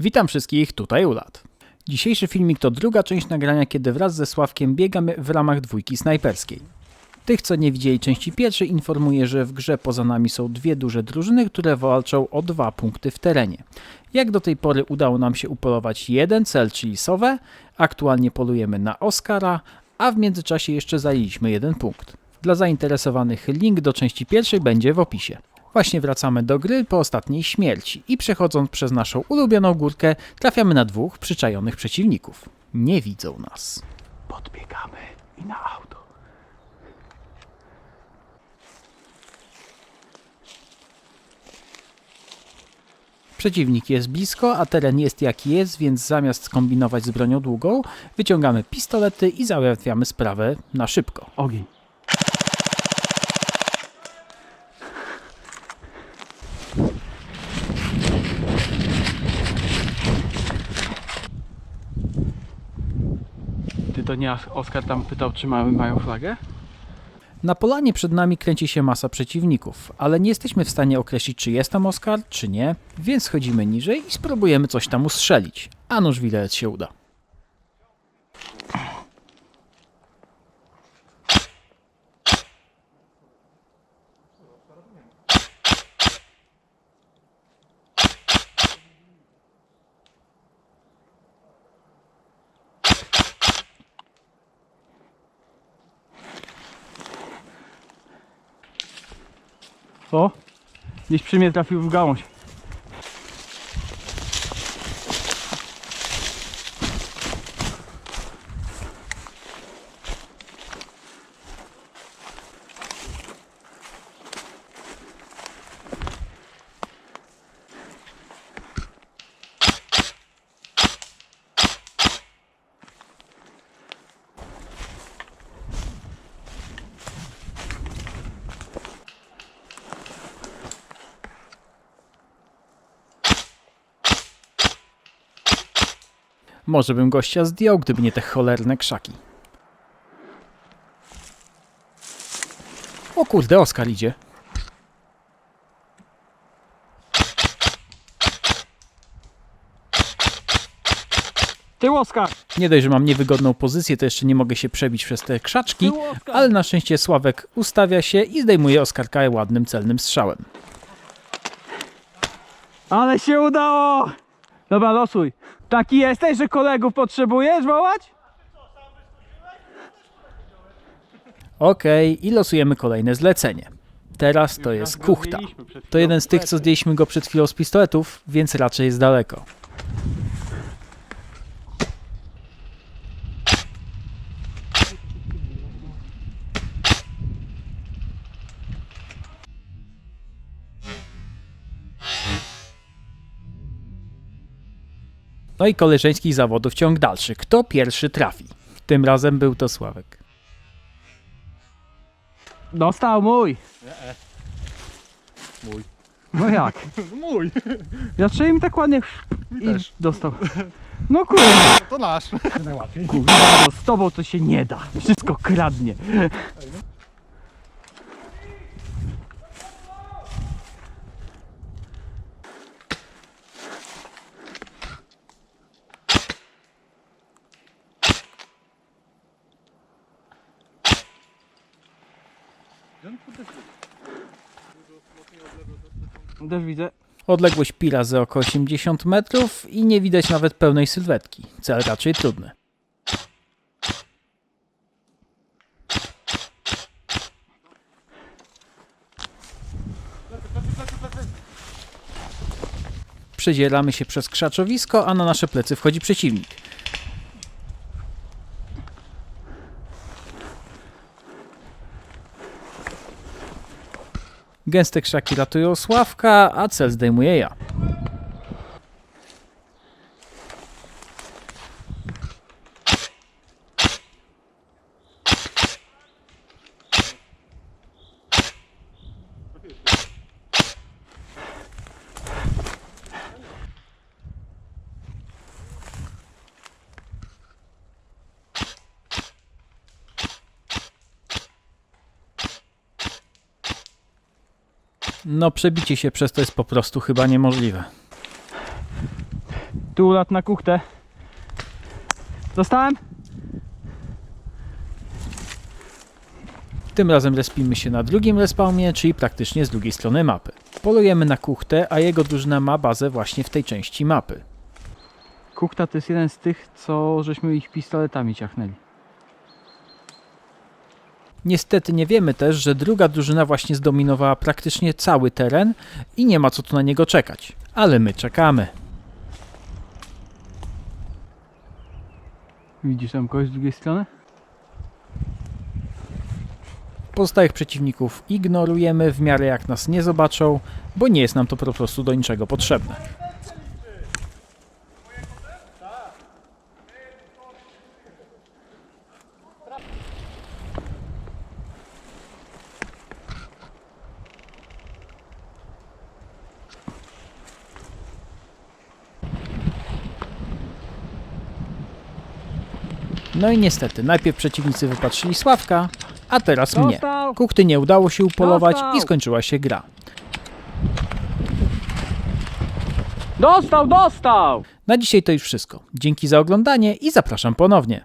Witam wszystkich, tutaj Ulat. Dzisiejszy filmik to druga część nagrania, kiedy wraz ze Sławkiem biegamy w ramach dwójki snajperskiej. Tych, co nie widzieli części pierwszej, informuję, że w grze poza nami są dwie duże drużyny, które walczą o dwa punkty w terenie. Jak do tej pory udało nam się upolować jeden cel, czyli sowę, aktualnie polujemy na Oscara, a w międzyczasie jeszcze zajęliśmy jeden punkt. Dla zainteresowanych link do części pierwszej będzie w opisie. Właśnie wracamy do gry po ostatniej śmierci i przechodząc przez naszą ulubioną górkę trafiamy na dwóch przyczajonych przeciwników. Nie widzą nas. Podbiegamy i na auto. Przeciwnik jest blisko, a teren jest jaki jest, więc zamiast kombinować z bronią długą, wyciągamy pistolety i załatwiamy sprawę na szybko. Ogień. To nie Oskar tam pytał, czy mamy, mają flagę? Na polanie przed nami kręci się masa przeciwników, ale nie jesteśmy w stanie określić, czy jest tam Oskar, czy nie, więc schodzimy niżej i spróbujemy coś tam ustrzelić. A nuż widelec się uda. O! Gdzieś przy mnie trafił w gałąź. Może bym gościa zdjął, gdyby nie te cholerne krzaki. O kurde, Oskar idzie. Ty Oskar! Nie dość, że mam niewygodną pozycję, to jeszcze nie mogę się przebić przez te krzaczki, ale na szczęście Sławek ustawia się i zdejmuje Oskarka ładnym, celnym strzałem. Ale się udało! Dobra, losuj. Taki jesteś, że kolegów potrzebujesz wołać? Okej, i losujemy kolejne zlecenie. Teraz to jest kuchta. To jeden z tych, co zdjęliśmy go przed chwilą z pistoletów, więc raczej jest daleko. No i koleżeńskich zawodów ciąg dalszy. Kto pierwszy trafi? Tym razem był to Sławek. Dostał mój. Mój. No jak? Mój, Dlaczego mi tak ładnie i też. dostał? No kurde, to nasz. kurwa, no z tobą to się nie da. Wszystko kradnie. Też widzę. Odległość pira za około 80 metrów i nie widać nawet pełnej sylwetki. Cel raczej trudny. Przedzieramy się przez krzaczowisko, a na nasze plecy wchodzi przeciwnik. Gęste krzaki ratują Sławka, a cel zdejmuję ja. No przebicie się przez to jest po prostu chyba niemożliwe. Tu ulat na kuchtę. Dostałem? Tym razem respimy się na drugim respawnie, czyli praktycznie z drugiej strony mapy. Polujemy na kuchtę, a jego drużyna ma bazę właśnie w tej części mapy. Kuchta to jest jeden z tych, co żeśmy ich pistoletami ciachnęli. Niestety nie wiemy też, że druga drużyna właśnie zdominowała praktycznie cały teren i nie ma co tu na niego czekać. Ale my czekamy. Widzisz tam kogoś z drugiej strony? Pozostałych przeciwników ignorujemy w miarę jak nas nie zobaczą, bo nie jest nam to po prostu do niczego potrzebne. No i niestety, najpierw przeciwnicy wypatrzyli Sławka, a teraz mnie. Kuchty nie udało się upolować i skończyła się gra. Dostał, dostał! Na dzisiaj to już wszystko. Dzięki za oglądanie i zapraszam ponownie.